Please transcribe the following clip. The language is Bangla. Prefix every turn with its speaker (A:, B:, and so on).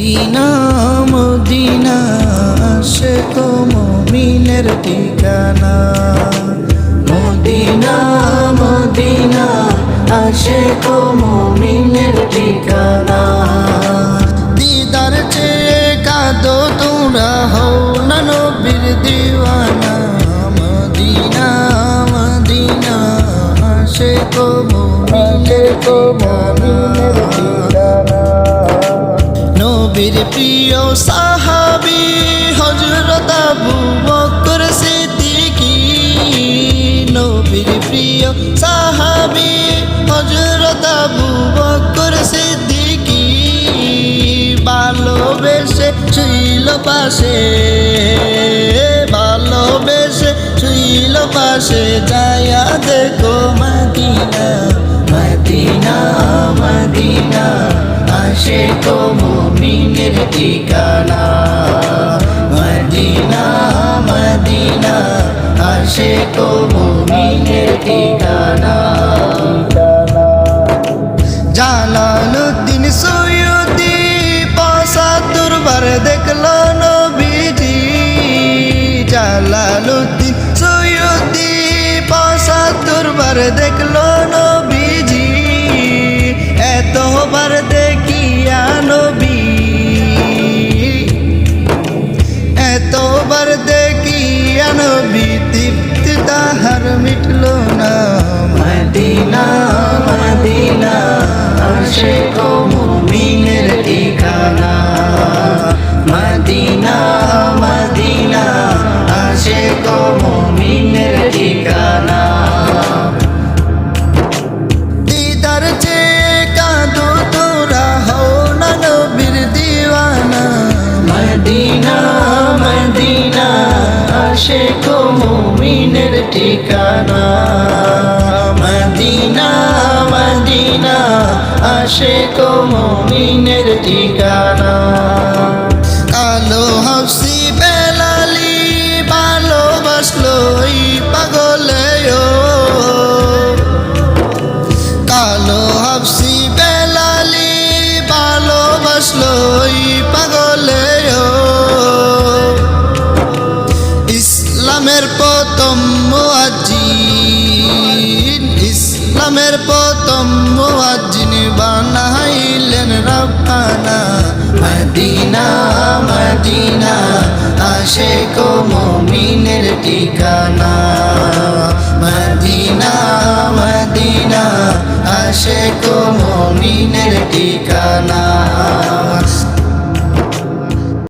A: মদিনা মদিনা সে তো মমিনের ঠিকানা। মদিনা মদিনা আসে তো মমিনের ঠিকানা। দিদার চেয়ে কাঁদো তোমরা হও না নবীর দিওয়ানা। মদিনা মদিনা আসে তো মমিনের ঠিকানা। নবীর প্রিয় সাহাবি হজরত আবু বকর সিদ্দিকী। নবীর প্রিয় সাহাবি হজরত আবু বকর সিদ্দিকী। ভালোবেসে ছিল পাশে, ভালোবেসে ছিল পাশে যায়া দেখো মদিনা মদিনা মদিনা, আসে তো ঠিকানা, মদিনা মদিনা আসে তো মুমিনের ঠিকানা। জালালুদ্দিন সৈয়দি পঁচাত্তর বার দেখল নবীজি। জালালুদ্দিন সৈয়দি পঁচাত্তর বার দেখল আসে তো মুমিনের ঠিকানা। মদিনা মদিনা আসে তো মুমিনের ঠিকানা। দিদার চেয়ে কাঁদো তোরা হও না নবীর দিওয়ানা। মদিনা মদিনা আসে মুমিনের ঠিকানা। আসে কো মমিনের ঠিকানা। কালো হাসি বেলালি ভালোবাসলো পাগলে কালো হাফসি বেলালি ভালোবাসলো পাগলে ইসলামের প্রথম মুয়াজ্জিন বানাইলেন রব্বানা। মদিনা মদিনা আসে কো মুমিনের ঠিকানা। মদিনা মদিনা আসে কো মুমিনের ঠিকানা।